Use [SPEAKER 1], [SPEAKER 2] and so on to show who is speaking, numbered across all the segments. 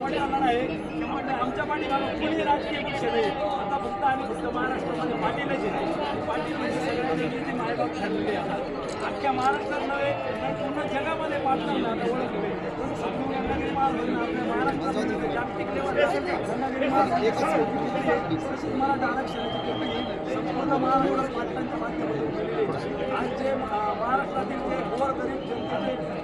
[SPEAKER 1] आमच्या पाठीमागं कोणी राजकीय पक्ष नाही. आता फक्त आम्ही फक्त महाराष्ट्रामध्ये पाटीलच आहे. पाटील म्हणजे सगळ्यांनी नेते मायबाप ठरलेले अख्ख्या महाराष्ट्रात नव्हे तर पूर्ण जगामध्ये पाटलांना आता ओळखले रत्नागिरी महाराज आपल्या महाराष्ट्रामध्ये जागतिक लेवलला रत्नागिरी महाराज मराठा आरक्षणाची कमिटी संपूर्ण महाराष्ट्रात पाटलांच्या माध्यमातून केलेली आज जे महाराष्ट्रातील जे गोरगरीब जनतेचे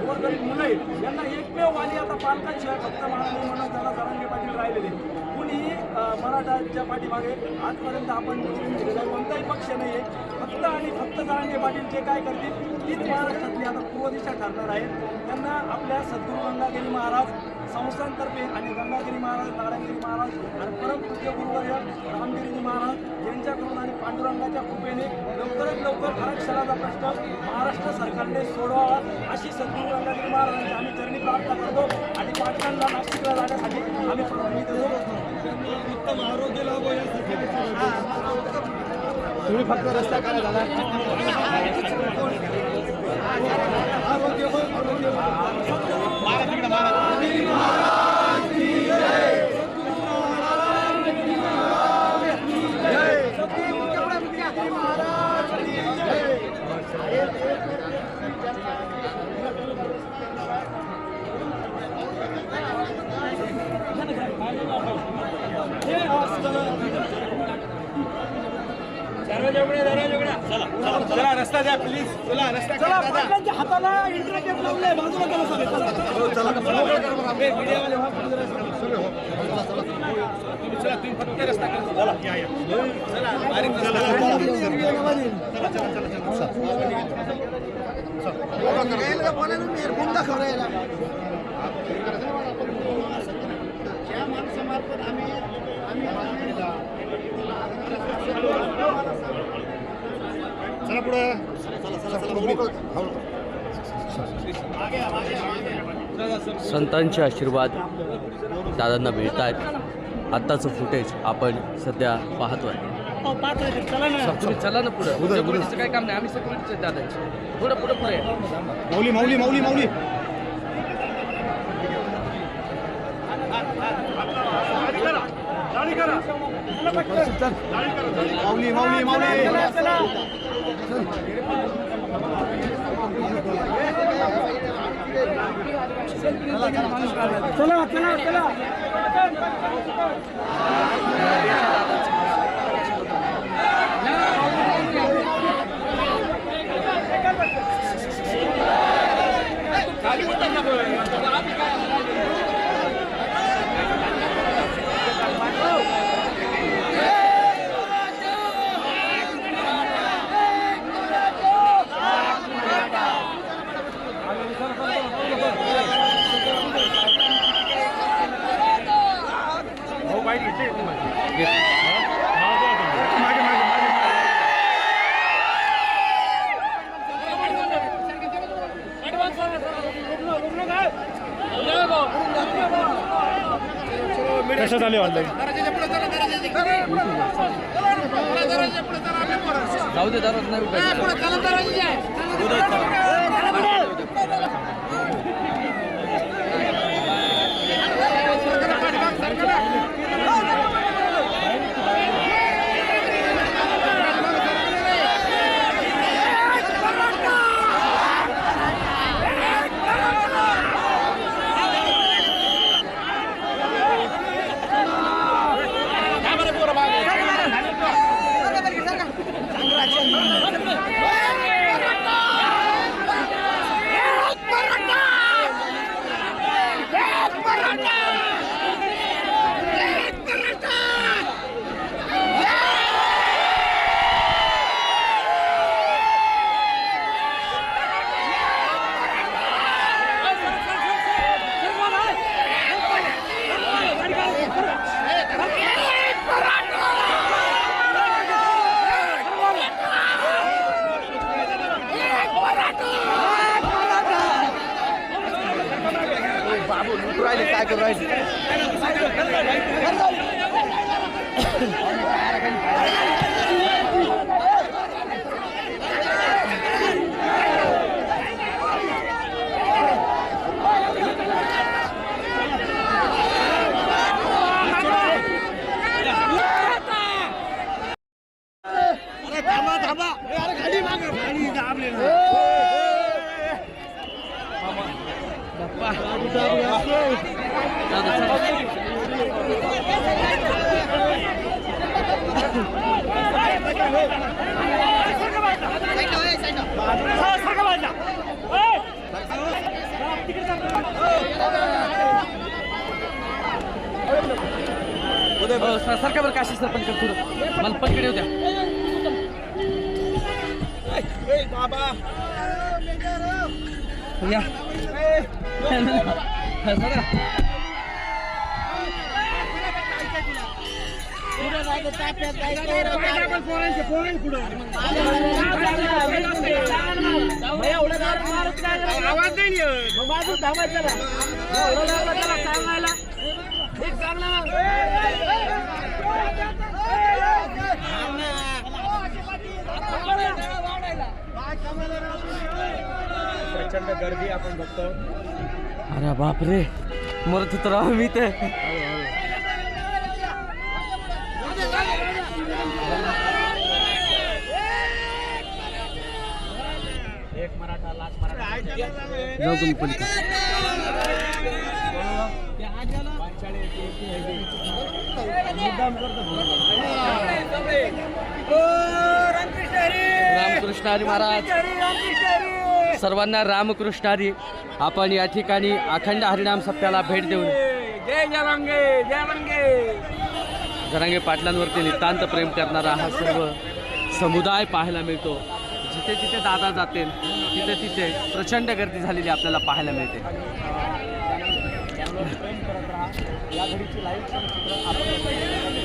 [SPEAKER 1] गोरगरीब मुलं आहेत यांना एकमेव वाली आता पालकांशिवाय फक्त महाराष्ट्र म्हणून त्याला जरांगे पाटील राहिलेले कुणीही मराठाच्या पाठीमागे आजपर्यंत आपण दिलेला कोणताही पक्ष नाही आहे. फक्त आणि फक्त जरांगे पाटील जे काय करतील तीच महाराष्ट्रातली आता पूर्व दिशा ठरणार आहेत त्यांना आपल्या सद्गुरू गंगागिरी महाराज संस्थांतर्फे आणि गंगागिरी महाराज नारायणगिरी महाराज आणि परमपूज्य गुरुवर्य रामगिरीजी महाराज यांच्याकडून आणि पांडुरंगाच्या कृपेने लवकरात लवकर आरक्षणाचा प्रश्न महाराष्ट्र सरकारने सोडवावा अशी सद्गुरू गंगागिरी महाराजांची आम्ही चरणी प्रार्थना करतो आणि पाटलांना नाशिकला जाण्यासाठी आम्ही उत्तम आरोग्य लाभ यासाठी
[SPEAKER 2] तुम्ही फक्त रस्ता करा दादा.
[SPEAKER 1] आरोग्य आरोग्य
[SPEAKER 2] चला रस्ता द्या प्लीज चला रस्ता
[SPEAKER 1] चला पाटलांच्या हाताला इंटरनेट लावलंय बाजूला करा सगळे. चला.
[SPEAKER 2] चला तुम्ही फक्त रस्ता करा. चला या या. चला बारीक रस्ता. चला पुढं.
[SPEAKER 3] संतांचे आशीर्वाद दादांना मिळत आहेत आत्ताचं फुटेज आपण सध्या पाहतोय.
[SPEAKER 1] चला ना.
[SPEAKER 3] ना पुढं. काही काम नाही. आम्ही सेक्युरिटीचं दादांची. पुढं पुढं पुढे
[SPEAKER 2] माऊली माऊली माऊली माऊली माऊली माऊली माऊली
[SPEAKER 1] चला चला चला
[SPEAKER 2] झाले ऑनलाईन
[SPEAKER 3] जाऊ दे नाही
[SPEAKER 2] तू राहिले काय करू राहिले थांबा
[SPEAKER 3] थांबा अरे गाडी माग गाडी दाबले ना सरका बरं काशी सरपंच कर तुला मला पकडे होत्या
[SPEAKER 2] बाबा
[SPEAKER 3] या सगळं
[SPEAKER 2] आवाज नाही प्रचंड गर्दी आपण बघतो.
[SPEAKER 3] अरे बापरे मरत तर मी ते
[SPEAKER 2] एक मराठा लाख मराठा
[SPEAKER 3] जाऊ तुम्ही पलीकडे रामकृष्ण हरी महाराज. सर्वांना रामकृष्ण हरी आपण या ठिकाणी अखंड हरिनाम सप्त्याला भेट देऊन
[SPEAKER 1] जय जरांगे जय रंगे
[SPEAKER 3] जरांगे पाटलांवरती नितांत प्रेम करणारा हा सर्व समुदाय पाहायला मिळतो. जिथे जिथे दादा जाते तिथे तिथे प्रचंड गर्दी झालेली आपल्याला पाहायला मिळते.
[SPEAKER 2] या घडीची लाईव्ह आपण